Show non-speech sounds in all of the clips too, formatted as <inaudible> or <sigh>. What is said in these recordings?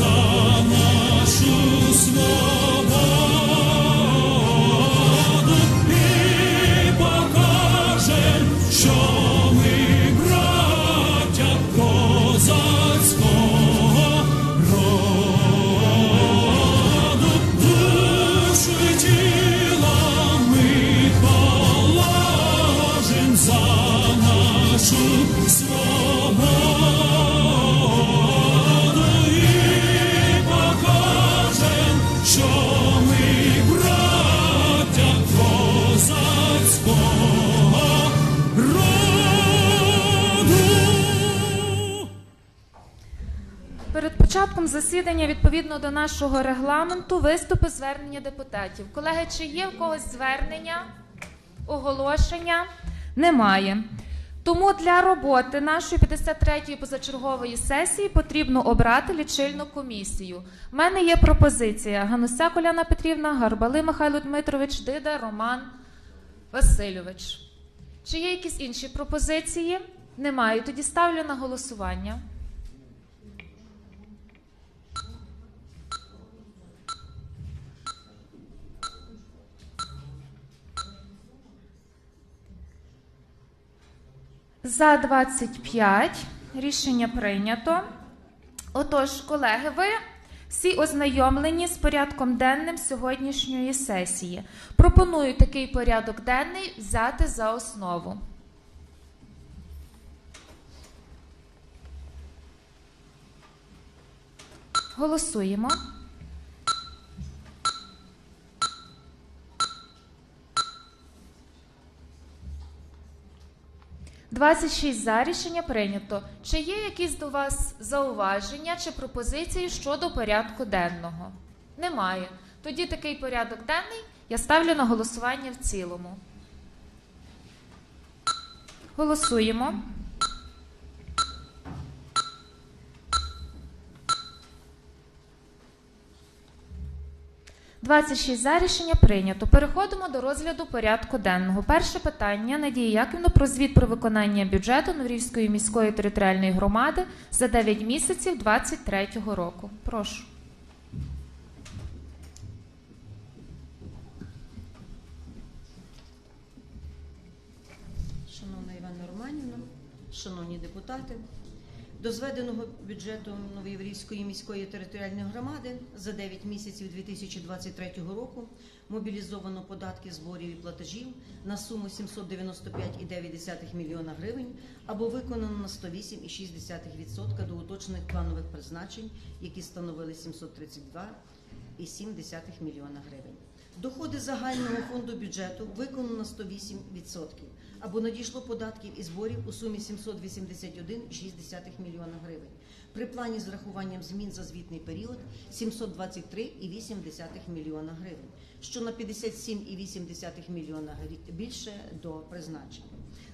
нашу нашого регламенту, виступи звернення депутатів. Колеги, чи є в когось звернення, оголошення? Немає. Тому для роботи нашої 53-ї позачергової сесії потрібно обрати лічильну комісію. У мене є пропозиція: Гануся Коляна Петрівна, Гарбали Михайло Дмитрович, Дида Роман Васильович. Чи є якісь інші пропозиції? Немає. Тоді ставлю на голосування. За 25 рішення прийнято. Отож, колеги, ви всі ознайомлені з порядком денним сьогоднішньої сесії. Пропоную такий порядок денний взяти за основу. Голосуємо. – 26 за рішення прийнято. Чи є якісь до вас зауваження чи пропозиції щодо порядку денного? Немає. Тоді такий порядок денний я ставлю на голосування в цілому. Голосуємо. «26 за рішення прийнято. Переходимо до розгляду порядку денного. Перше питання Надія Яківна про звіт про виконання бюджету Новорівської міської територіальної громади за 9 місяців 2023 року. Прошу. Шановна Івана Романівна, шановні депутати, до зведеного бюджету Новоєврівської міської територіальної громади за 9 місяців 2023 року мобілізовано податки зборів і платежів на суму 795,9 мільйона гривень або виконано на 108,6% до уточнених планових призначень, які становили 732,7 мільйона гривень. Доходи загального фонду бюджету виконано на 108%, або надійшло податків і зборів у сумі 781,6 мільйона гривень. При плані з рахуванням змін за звітний період 723,8 мільйона гривень, що на 57,8 мільйона грі- більше до призначень.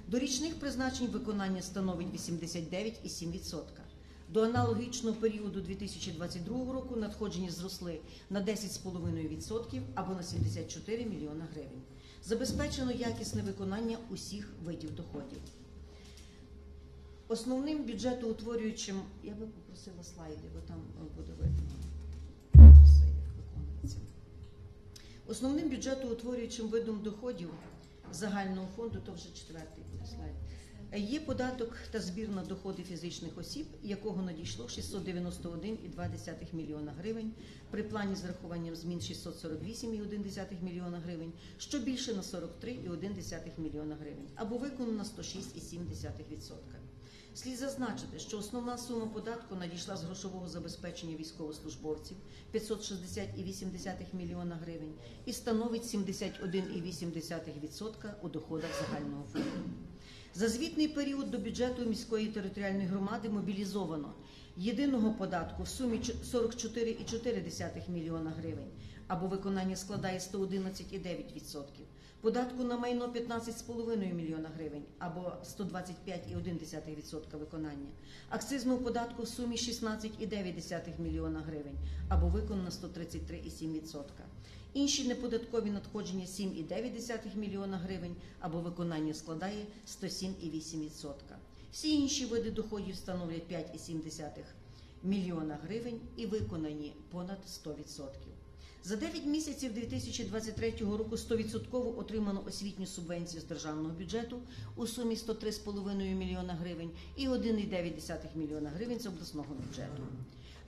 До річних призначень виконання становить 89,7%. До аналогічного періоду 2022 року надходження зросли на 10,5% або на 74 мільйона гривень. Забезпечено якісне виконання усіх видів доходів. Основним бюджетоутворюючим, я би попросила слайди, бо там е, буде видно. Все як виконується. Основним бюджетоутворюючим видом доходів загального фонду, то вже четвертий слайд. Є податок та збір на доходи фізичних осіб, якого надійшло 691,2 мільйона гривень, при плані з рахуванням змін 648,1 мільйона гривень, що більше на 43,1 мільйона гривень, або виконано на 106,7%. Слід зазначити, що основна сума податку надійшла з грошового забезпечення військовослужбовців 560,8 мільйона гривень і становить 71,8% у доходах загального фонду. За звітний період до бюджету міської територіальної громади мобілізовано єдиного податку в сумі 44,4 мільйона гривень, або виконання складає 111,9%. Податку на майно 15,5 мільйона гривень, або 125,1% виконання. Акцизного податку в сумі 16,9 мільйона гривень, або виконано 133,7%. Інші неподаткові надходження 7,9 мільйона гривень або виконання складає 107,8%. Всі інші види доходів становлять 5,7 мільйона гривень і виконані понад 100%. За 9 місяців 2023 року 100% отримано освітню субвенцію з державного бюджету у сумі 103,5 мільйона гривень і 1,9 мільйона гривень з обласного бюджету.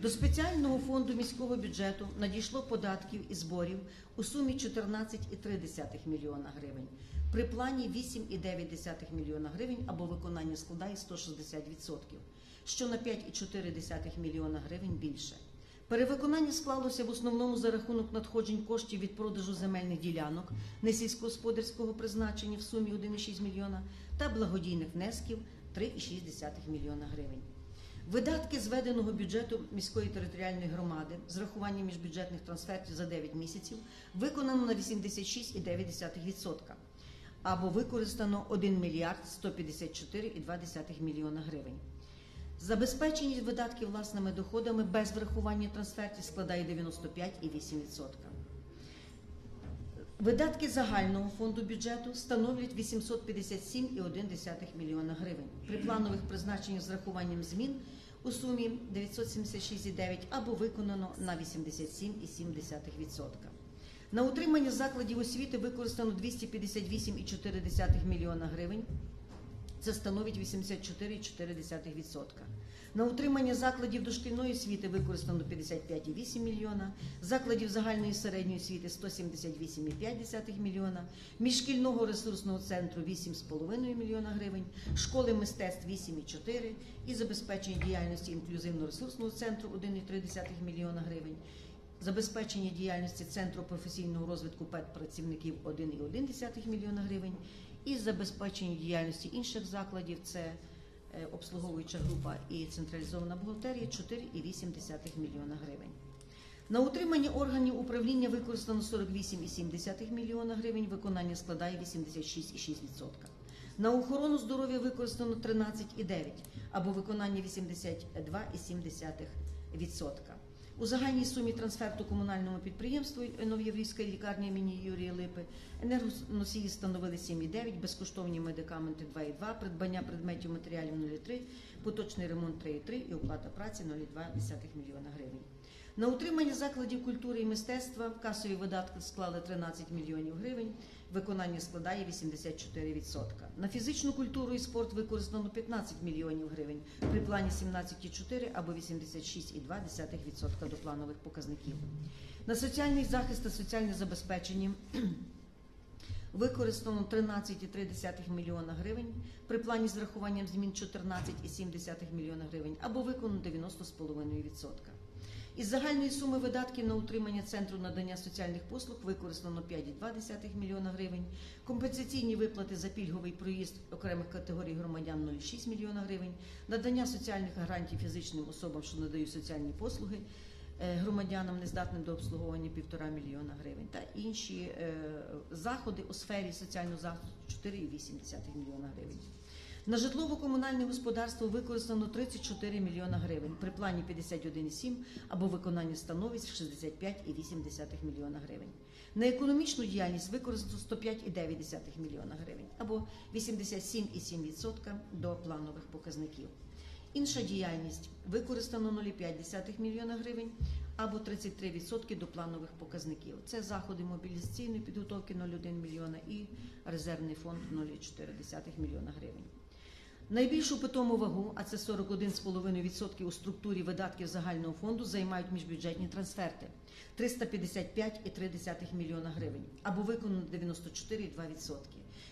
До спеціального фонду міського бюджету надійшло податків і зборів у сумі 14,3 мільйона гривень. При плані 8,9 мільйона гривень або виконання складає 160%, що на 5,4 мільйона гривень більше. Перевиконання склалося в основному за рахунок надходжень коштів від продажу земельних ділянок несільськогосподарського призначення в сумі 1,6 мільйона та благодійних внесків 3,6 мільйона гривень. Видатки зведеного бюджету міської територіальної громади з рахуванням міжбюджетних трансфертів за 9 місяців виконано на 86,9% або використано 1 мільярд 154,2 мільйона гривень. Забезпеченість видатків власними доходами без врахування трансфертів складає 95,8%. Видатки загального фонду бюджету становлять 857,1 мільйона гривень. При планових призначеннях з рахуванням змін у сумі 976,9 або виконано на 87,7%. На утримання закладів освіти використано 258,4 мільйона гривень. Це становить 84,4%. На утримання закладів дошкільної освіти використано 55,8 мільйона, закладів загальної середньої освіти 178,5 мільйона, міжшкільного ресурсного центру 8,5 мільйона гривень, школи мистецтв 8,4 і забезпечення діяльності інклюзивно-ресурсного центру 1,3 мільйона гривень. Забезпечення діяльності Центру професійного розвитку педпрацівників 1,1 мільйона гривень і забезпечення діяльності інших закладів це е, обслуговуюча група і централізована бухгалтерія 4,8 мільйона гривень. На утримання органів управління використано 48,7 мільйона гривень, виконання складає 86,6%. На охорону здоров'я використано 13,9 або виконання 82,7%. У загальній сумі трансферту комунальному підприємству Нов'єврівська лікарня імені Юрія Липи енергоносії становили 7,9, безкоштовні медикаменти 2,2, придбання предметів матеріалів 0,3, поточний ремонт 3,3 і оплата праці 0,2 мільйона гривень. На утримання закладів культури і мистецтва касові видатки склали 13 мільйонів гривень, виконання складає 84%. На фізичну культуру і спорт використано 15 мільйонів гривень, при плані 17,4 або 86,2% до планових показників. На соціальний захист та соціальне забезпечення <clears throat> Використано 13,3 мільйона гривень при плані з рахуванням змін 14,7 мільйона гривень або виконано 90,5%. Із загальної суми видатків на утримання центру надання соціальних послуг використано 5,2 мільйона гривень, компенсаційні виплати за пільговий проїзд окремих категорій громадян 0,6 мільйона гривень, надання соціальних гарантій фізичним особам, що надають соціальні послуги е, громадянам, нездатним до обслуговування 1,5 мільйона гривень, та інші е, заходи у сфері соціального захисту 4,8 мільйона гривень. На житлово-комунальне господарство використано 34 мільйона гривень, при плані 51,7 або виконання становить 65,8 мільйона гривень. На економічну діяльність використано 105,9 мільйона гривень або 87,7% до планових показників. Інша діяльність використано 0,5 мільйона гривень або 33% до планових показників. Це заходи мобілізаційної підготовки 0,1 мільйона і резервний фонд 0,4 мільйона гривень. Найбільшу питому вагу, а це 41,5% у структурі видатків загального фонду, займають міжбюджетні трансферти 355,3 мільйона гривень або виконано 94,2%,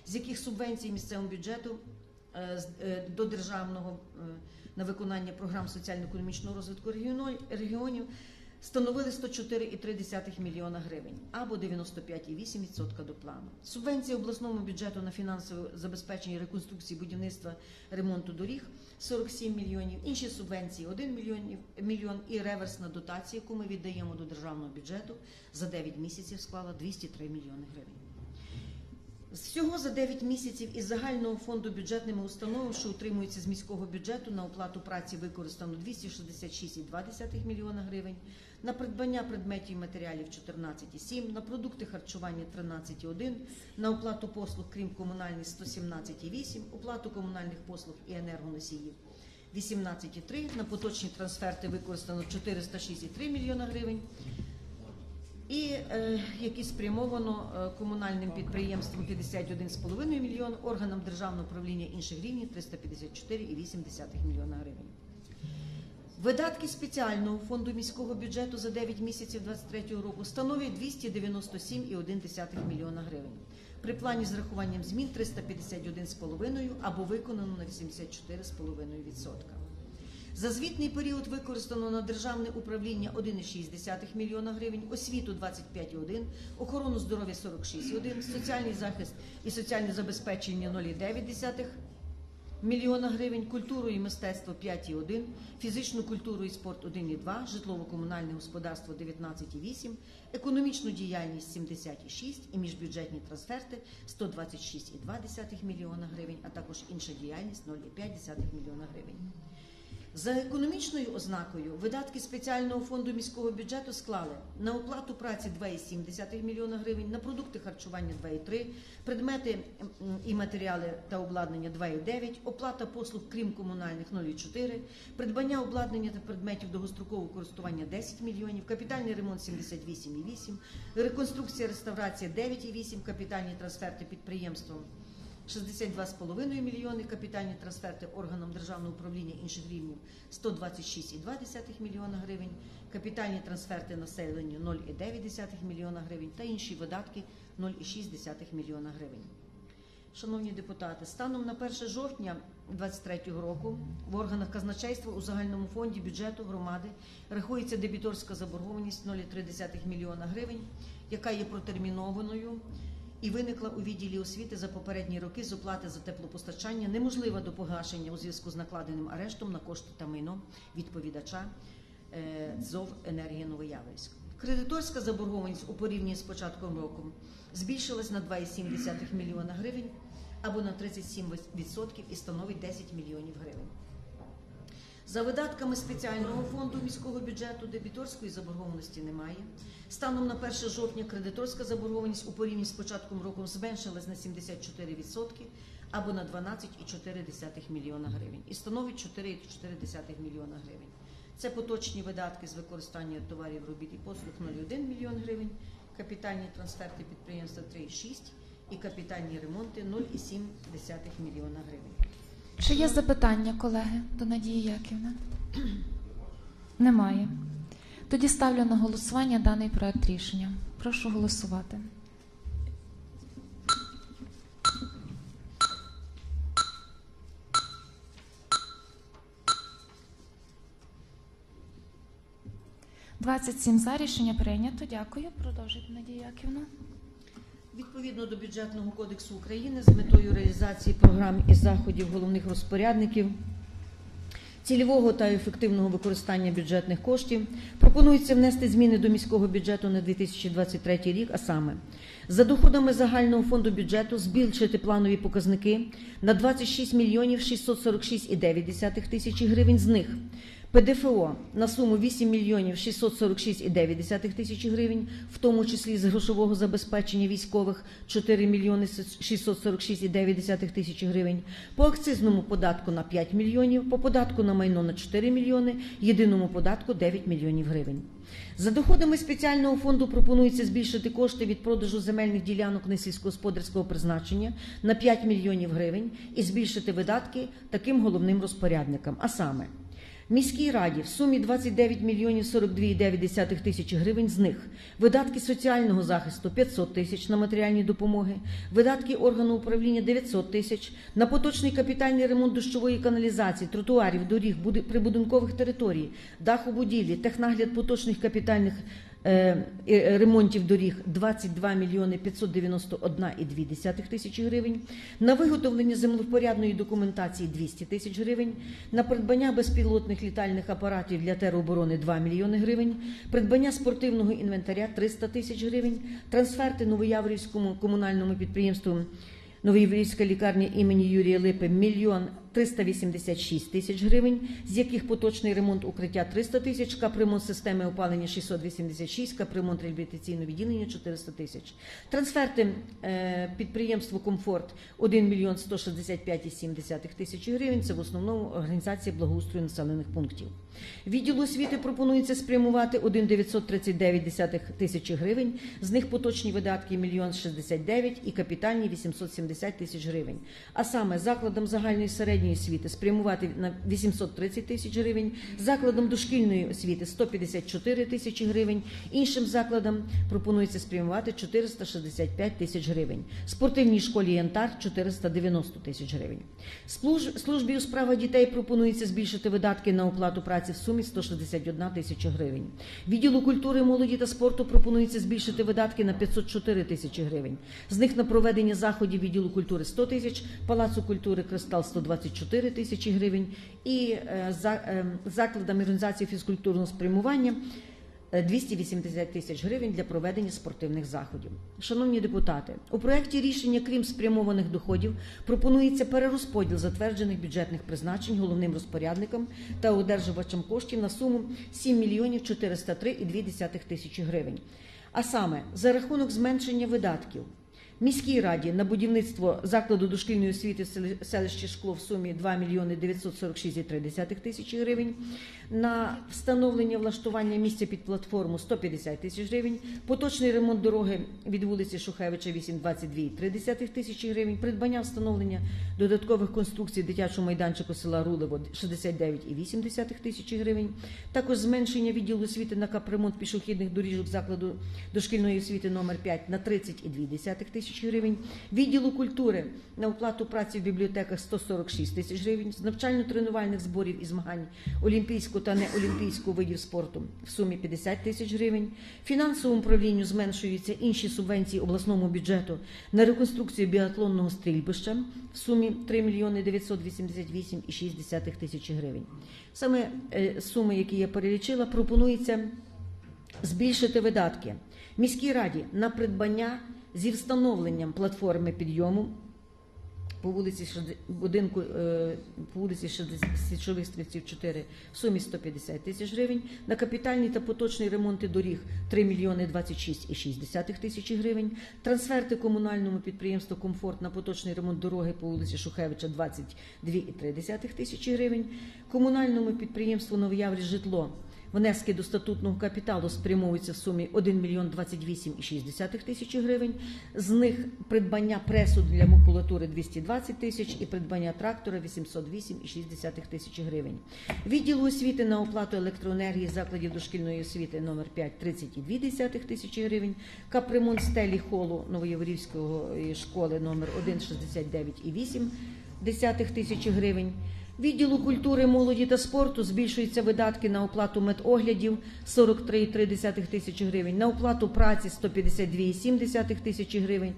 з яких субвенції місцевому бюджету е, е, до державного е, на виконання програм соціально-економічного розвитку регіонів становили 104,3 мільйона гривень або 95,8% до плану. Субвенція обласному бюджету на фінансове забезпечення реконструкції будівництва ремонту доріг 47 мільйонів, інші субвенції 1 мільйонів, мільйон і реверсна дотація, яку ми віддаємо до державного бюджету за 9 місяців склала 203 мільйони гривень. Всього за 9 місяців із загального фонду бюджетними установами, що утримуються з міського бюджету, на оплату праці використано 266,2 мільйона гривень, на придбання предметів і матеріалів 14,7, на продукти харчування 13,1, на оплату послуг, крім комунальних 117,8, оплату комунальних послуг і енергоносіїв 18,3. На поточні трансферти використано 406,3 мільйона гривень. І е, які спрямовано е, комунальним підприємствам 51,5 мільйон, органам державного управління інших рівнів 354,8 мільйона гривень. Видатки спеціального фонду міського бюджету за 9 місяців 2023 року становлять 297,1 мільйона гривень. При плані з рахуванням змін 351,5 або виконано на 84,5%. За звітний період використано на державне управління 1,6 мільйона гривень, освіту 25,1, охорону здоров'я 46,1, соціальний захист і соціальне забезпечення 0,9 мільйона гривень, культуру і мистецтво 5,1, фізичну культуру і спорт 1,2, житлово-комунальне господарство 19,8, економічну діяльність 70,6 і міжбюджетні трансферти 126,2 мільйона гривень, а також інша діяльність 0,5 мільйона гривень. За економічною ознакою видатки спеціального фонду міського бюджету склали на оплату праці 2,7 мільйона гривень, на продукти харчування 2,3, предмети і матеріали та обладнання 2,9, оплата послуг крім комунальних 0,4, придбання обладнання та предметів довгострокового користування 10 мільйонів, капітальний ремонт 78,8, реконструкція реставрація 9,8, капітальні трансферти підприємствам 62,5 мільйони, капітальні трансферти органам державного управління інших рівнів 126,2 мільйона гривень, капітальні трансферти населенню 0,9 мільйона гривень та інші видатки 0,6 мільйона гривень. Шановні депутати, станом на 1 жовтня 2023 року в органах казначейства у загальному фонді бюджету громади рахується дебіторська заборгованість 0,3 мільйона гривень, яка є протермінованою і виникла у відділі освіти за попередні роки з оплати за теплопостачання, неможлива до погашення у зв'язку з накладеним арештом на кошти та майно відповідача е, ДЗОВ «Енергія Новояворівськ». Кредиторська заборгованість у порівнянні з початком року збільшилась на 2,7 мільйона гривень або на 37% і становить 10 мільйонів гривень. За видатками спеціального фонду міського бюджету дебіторської заборгованості немає. Станом на 1 жовтня кредиторська заборгованість у порівнянні з початком року зменшилась на 74% або на 12,4 мільйона гривень і становить 4,4 мільйона гривень. Це поточні видатки з використання товарів, робіт і послуг 0,1 мільйон гривень, капітальні трансферти підприємства 3,6 і капітальні ремонти 0,7 мільйона гривень. Чи є запитання, колеги, до Надії Яківни? Немає. Тоді ставлю на голосування даний проект рішення. Прошу голосувати. Двадцять сім за рішення прийнято. Дякую. Продовжуйте, Надія Яківна. Відповідно до бюджетного кодексу України з метою реалізації програм і заходів головних розпорядників цільового та ефективного використання бюджетних коштів пропонується внести зміни до міського бюджету на 2023 рік, а саме за доходами загального фонду бюджету збільшити планові показники на 26 мільйонів 646,9 тисячі гривень з них ПДФО на суму 8 мільйонів 646,9 тисячі гривень, в тому числі з грошового забезпечення військових 4 мільйони 646,9 тисячі гривень, по акцизному податку на 5 мільйонів, по податку на майно на 4 мільйони, єдиному податку 9 мільйонів гривень. За доходами спеціального фонду пропонується збільшити кошти від продажу земельних ділянок несільськогосподарського призначення на 5 мільйонів гривень і збільшити видатки таким головним розпорядникам, а саме Міській раді в сумі 29 мільйонів 42,9 тисяч гривень з них. Видатки соціального захисту 500 тисяч на матеріальні допомоги, видатки органу управління 900 тисяч, на поточний капітальний ремонт дощової каналізації, тротуарів, доріг, буди- прибудинкових територій, даху будівлі, технагляд поточних капітальних ремонтів доріг 22 мільйони 591,2 тисячі гривень, на виготовлення землевпорядної документації 200 тисяч гривень, на придбання безпілотних літальних апаратів для тероборони 2 мільйони гривень, придбання спортивного інвентаря 300 тисяч гривень, трансферти Новояврівському комунальному підприємству Новоєврійська лікарня імені Юрія Липи мільйон 386 тисяч гривень, з яких поточний ремонт укриття 300 тисяч, капремонт системи опалення 686, капремонт реабілітаційного відділення 400 тисяч. Трансферти е, підприємству Комфорт 1 мільйон 165,7 тисячі гривень. Це в основному організація благоустрою населених пунктів. Відділу освіти пропонується спрямувати 1 939 тисячі гривень. З них поточні видатки 1 69 і капітальні 870 тисяч гривень. А саме закладам загальної середньої освіти спрямувати на 830 тисяч гривень, закладам дошкільної освіти 154 тисячі гривень, іншим закладам пропонується спрямувати 465 тисяч гривень. Спортивній школі Янтар 490 тисяч гривень. Служ- Службі у справах дітей пропонується збільшити видатки на оплату праці в сумі 161 тисяча гривень. Відділу культури, молоді та спорту пропонується збільшити видатки на 504 тисячі гривень. З них на проведення заходів відділу культури 100 тисяч, палацу культури Кристал 124 тисячі гривень і е, за, е, закладами організації фізкультурного спрямування. е, 280 тисяч гривень для проведення спортивних заходів. Шановні депутати, у проєкті рішення, крім спрямованих доходів, пропонується перерозподіл затверджених бюджетних призначень головним розпорядникам та одержувачам коштів на суму 7 мільйонів 403,2 тисячі гривень. А саме за рахунок зменшення видатків міській раді на будівництво закладу дошкільної освіти в селищі Шкло в сумі 2 мільйони 946,3 тисячі гривень, на встановлення влаштування місця під платформу 150 тисяч гривень, поточний ремонт дороги від вулиці Шухевича 8,22,3 тисячі гривень, придбання встановлення додаткових конструкцій дитячого майданчику села Рулево 69,8 тисячі гривень, також зменшення відділу освіти на капремонт пішохідних доріжок закладу дошкільної освіти номер 5 на 30,2 тисячі гривень, відділу культури на оплату праці в бібліотеках 146 тисяч гривень, з навчально-тренувальних зборів і змагань олімпійського та неолімпійського видів спорту в сумі 50 тисяч гривень, фінансовому управлінню зменшуються інші субвенції обласному бюджету на реконструкцію біатлонного стрільбища в сумі 3 мільйони 988,6 тисячі гривень. Саме е, суми, які я перелічила, пропонується збільшити видатки. Міській раді на придбання зі встановленням платформи підйому по вулиці будинку е, по вулиці Січових стрільців 4 в сумі 150 тисяч гривень, на капітальний та поточний ремонти доріг 3 мільйони 26,6 тисячі гривень, трансферти комунальному підприємству Комфорт на поточний ремонт дороги по вулиці Шухевича 22,3 тисячі гривень, комунальному підприємству Новояврі житло Внески до статутного капіталу спрямовуються в сумі 1 мільйон 28,6 тисячі гривень. З них придбання пресу для макулатури 220 тисяч і придбання трактора 808,6 тисячі гривень. Відділу освіти на оплату електроенергії закладів дошкільної освіти номер 5 30,2 тисячі гривень. Капремонт стелі холу Новоєврівської школи номер 1 69,8 тисячі гривень. Відділу культури, молоді та спорту збільшуються видатки на оплату медоглядів 43,3 тисячі гривень, на оплату праці 152,7 тисячі гривень.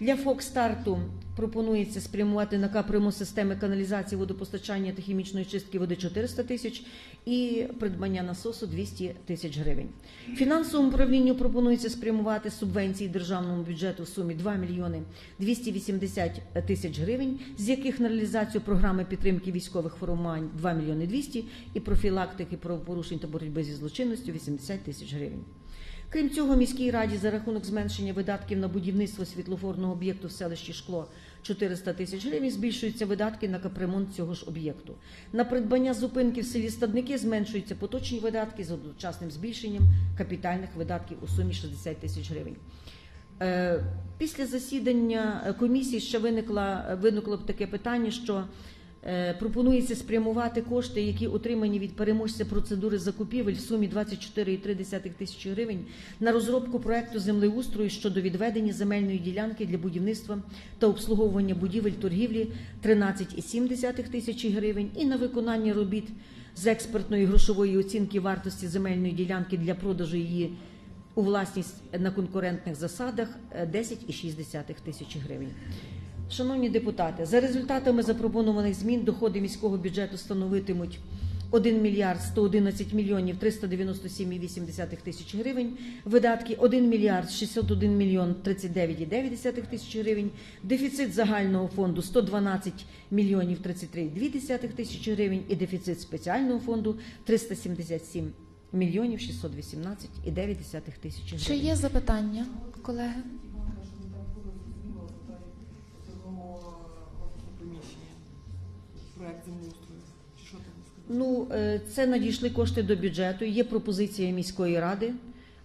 Для Фокстарту пропонується спрямувати на капремонт системи каналізації водопостачання та хімічної чистки води 400 тисяч і придбання насосу 200 тисяч гривень. Фінансовому управлінню пропонується спрямувати субвенції державному бюджету в сумі 2 мільйони 280 тисяч гривень, з яких на реалізацію програми підтримки військових формувань 2 мільйони 200 і профілактики правопорушень та боротьби зі злочинністю 80 тисяч гривень. Крім цього, міській раді за рахунок зменшення видатків на будівництво світлофорного об'єкту в селищі Шкло 400 тисяч гривень збільшуються видатки на капремонт цього ж об'єкту. На придбання зупинки в селі Стадники зменшуються поточні видатки з одночасним збільшенням капітальних видатків у сумі 60 тисяч гривень. Е, Після засідання е, комісії ще виникла, виникло таке питання, що е, пропонується спрямувати кошти, які отримані від переможця процедури закупівель в сумі 24,3 тисячі гривень на розробку проекту землеустрою щодо відведення земельної ділянки для будівництва та обслуговування будівель торгівлі 13,7 тисячі гривень і на виконання робіт з експертної грошової оцінки вартості земельної ділянки для продажу її у власність на конкурентних засадах е, 10,6 тисячі гривень. Шановні депутати, за результатами запропонованих змін доходи міського бюджету становитимуть 1 мільярд 111 мільйонів 397,8 тисяч гривень. Видатки 1 мільярд 601 мільйон 39,9 тисяч гривень. Дефіцит загального фонду 112 мільйонів 33,2 тисячі гривень. І дефіцит спеціального фонду 377 мільйонів 618,9 тисяч гривень. Чи є запитання, колеги? Проект землеустрою. Чи що там сказати? Ну, е, це надійшли кошти до бюджету. Є пропозиція міської ради.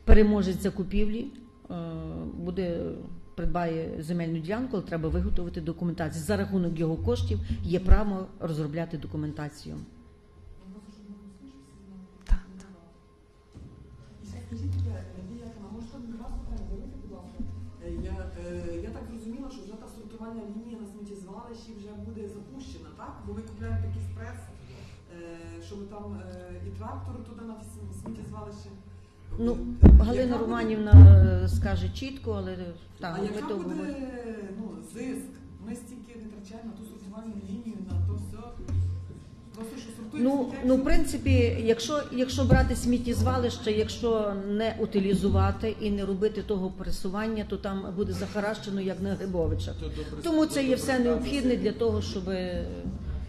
Переможець закупівлі е, буде придбає земельну ділянку, але треба виготовити документацію. За рахунок його коштів є право розробляти документацію. Так. Скажіть, сміттєзвалищі вже буде запущена, так? Бо ми купляємо такий спрес, е, щоб там е, і трактор туди на см- сміттєзвалище. Ну, Е, Галина яка Романівна буде... скаже чітко, але так, А ми яка то буде говоримо. ну, зиск? Ми стільки витрачаємо на ту сортувальну лінію, на то все. Ну, ну, в принципі, якщо, якщо брати сміттєзвалище, якщо не утилізувати і не робити того пресування, то там буде захаращено як на Грибовичах. Тому це є все необхідне для того, щоб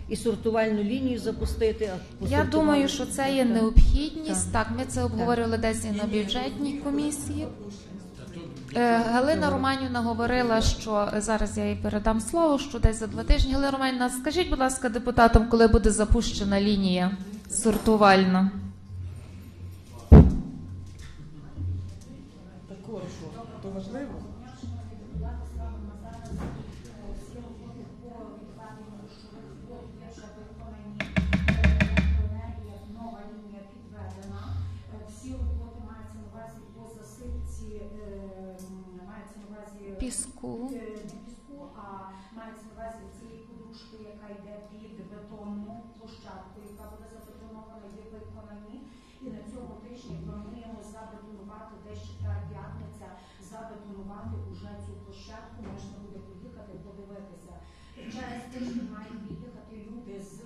і сортувальну лінію запустити. а по Я думаю, що це є Так. необхідність. Так, ми це обговорювали десь і на бюджетній комісії. Е, Галина Романівна говорила, що зараз я їй передам слово, що десь за два тижні. Галина Романівна, скажіть, будь ласка, депутатам, коли буде запущена лінія сортувальна? Також. То важливо? На увазі цієї подушки, яка йде під бетонну площадку, яка буде забетонована, є виконані. І на цьому тижні плануємо забетонувати десь четвер п'ятниця, забетонувати уже цю площадку. Можна буде поїхати подивитися. Через тиждень мають від'їхати люди з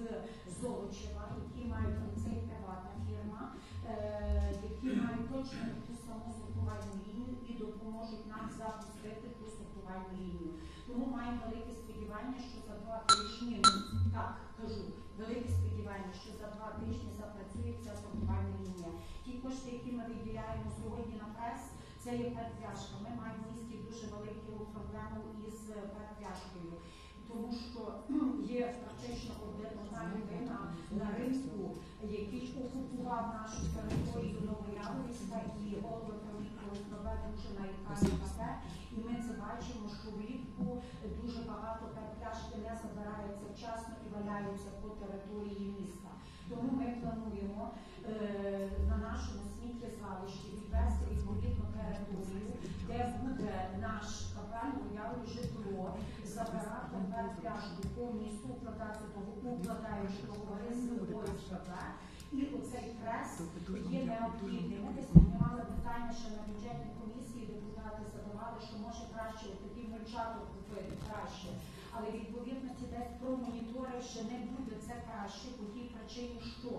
Золочева, які мають це є приватна фірма, е, які мають точно ту саму сортувальну лінію і допоможуть нам запустити ту сортувальну лінію. Тому маємо велике сподівання, що за два тижні, ну так кажу, велике сподівання, що за два тижні запрацює ця сортувальна лінія. Ті кошти, які ми виділяємо сьогодні на прес, це є передв'яжка. Ми маємо в місті дуже велику проблему із передв'яжкою. Тому що є практично один одна людина на ринку, який окупував нашу територію Новояворівська і голови проведено дуже нарікання на це. І ми це бачимо, що влітку дуже багато пляшки не забираються вчасно і валяються по території міста. Тому ми плануємо е, на нашому сміттєзвалищі відвести відповідну територію, де буде наш капель уявлю житло, забирати пляшку по місту, укладати того, укладаючи договори з ОСКБ. І оцей прес є необхідний. Ми десь піднімали питання, що на бюджетній комісії депутати задавали, що може краще такий мульчатор купити краще. Але відповідності десь про монітори не буде це краще по тій причині, що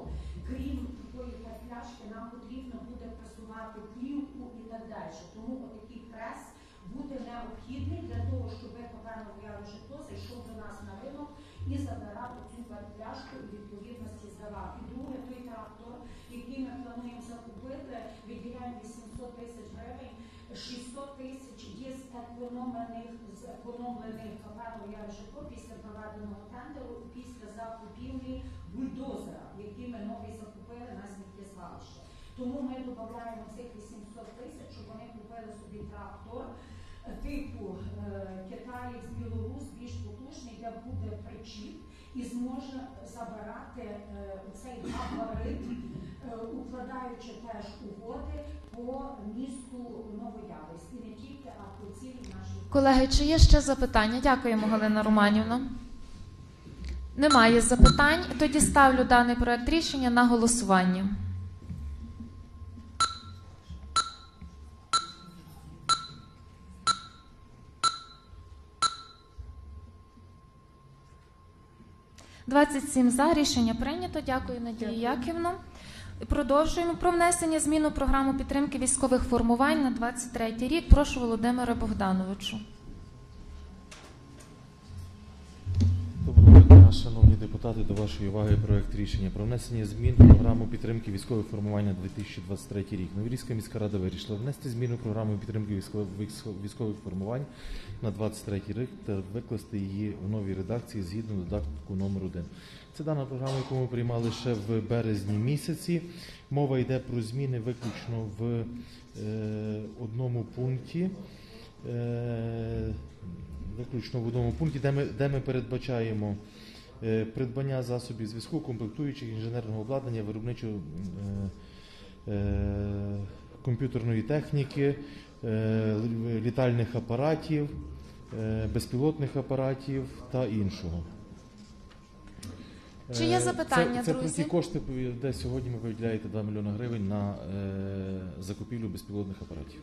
крім такої пляшки нам потрібно буде пресувати плівку і так далі. Тому отакий прес буде необхідний для того, щоб певно уявили житло зайшов до нас на ринок і забирав цю пляшку і відповідності здавав. І друге, той трактор, який ми плануємо закупити, виділяємо 800 тисяч гривень. 600 тисяч є зекономлених зекономлених уявили житло після проведеного тендеру після закупівлі бульдозера, який ми новий закупили на сміттєзвалище. Тому ми додаємо цих 800 тисяч, щоб вони купили собі трактор е, типу е, Китаєць Білорус, більш потужний, де буде причіп і зможе забирати е, цей габарит, укладаючи теж угоди по місту Новоявськ. І не тільки, а по цілій нашій Колеги, чи є ще запитання? Дякуємо, Галина Романівна. Немає запитань. Тоді ставлю даний проект рішення на голосування. 27 за. Рішення прийнято. Дякую, Надія Яківно. Продовжуємо про внесення змін у програму підтримки військових формувань на 23 рік. Прошу Володимира Богдановичу. Шановні депутати, до вашої уваги проект рішення про внесення змін в програму підтримки військових формувань на 2023 рік. Новірізька міська рада вирішила внести зміни в програму підтримки військових, формувань на 23 рік та викласти її в новій редакції згідно додатку номер 1. Це дана програма, яку ми приймали ще в березні місяці. Мова йде про зміни виключно в е, одному пункті. Е, виключно в одному пункті, де ми, де ми передбачаємо придбання засобів зв'язку, комплектуючих інженерного обладнання, виробничого е, е, комп'ютерної техніки, е, літальних апаратів, е, безпілотних апаратів та іншого. Чи є Е, запитання, це, це друзі? про ті кошти, де сьогодні ви виділяєте 2 мільйони гривень на е, закупівлю безпілотних апаратів.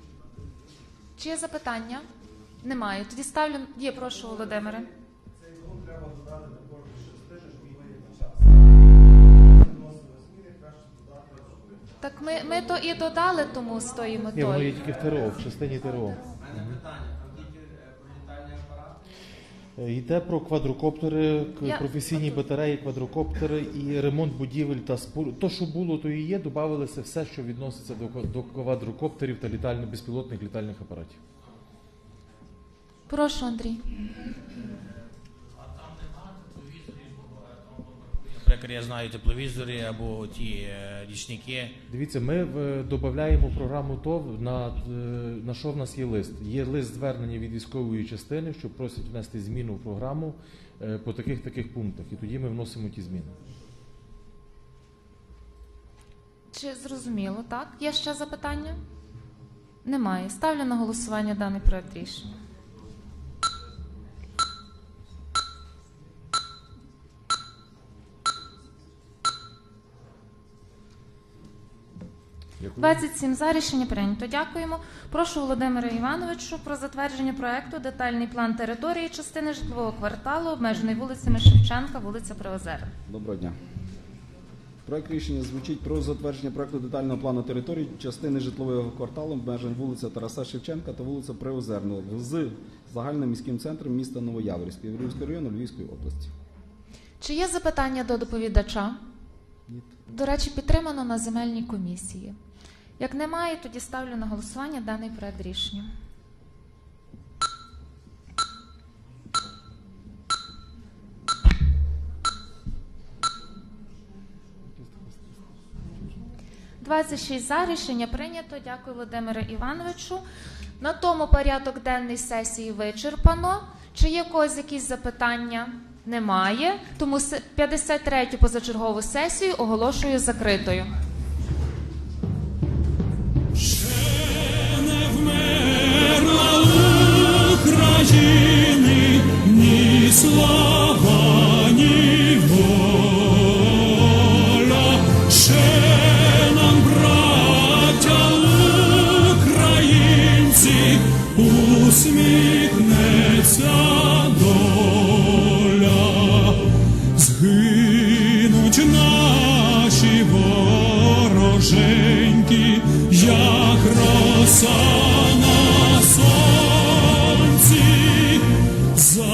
Чи є запитання? Немає. Тоді ставлю. Є, прошу, Володимире. Так ми, ми то і додали тому з тої Ні, воно є метою. тільки в ТРО, в частині ТРО. Е, Йде про квадрокоптери, к- Я- професійні батареї, квадрокоптери і ремонт будівель та споруд. То, що було, то і є. Додавалося все, що відноситься до, ква- до квадрокоптерів та літально безпілотних літальних апаратів. Прошу, Андрій. Наприклад, я знаю тепловізори або ті е, річники. Дивіться, ми додаємо програму ТОВ на, е, на що в нас є лист. Є лист звернення від військової частини, що просять внести зміну в програму е, по таких таких пунктах. І тоді ми вносимо ті зміни. Чи зрозуміло, так? Є ще запитання? Немає. Ставлю на голосування даний проект рішення. 27 за рішення прийнято. Дякуємо. Прошу Володимира Івановичу про затвердження проекту детальний план території частини житлового кварталу, обмежений вулицями Шевченка, вулиця Приозера. Доброго дня. Проект рішення звучить про затвердження проекту детального плану території частини житлового кварталу обмежень вулиця Тараса Шевченка та вулиця Приозерного з загальним міським центром міста Новояворівськ, Єврейського району Львівської області. Чи є запитання до доповідача? Ні. До речі, підтримано на земельній комісії. Як немає, тоді ставлю на голосування даний проект рішення. Двадцять шість за рішення прийнято. Дякую, Володимире Івановичу. На тому порядок денний сесії вичерпано. Чи є когось якісь запитання? Немає. Тому се- 53-ю позачергову сесію оголошую закритою. Ні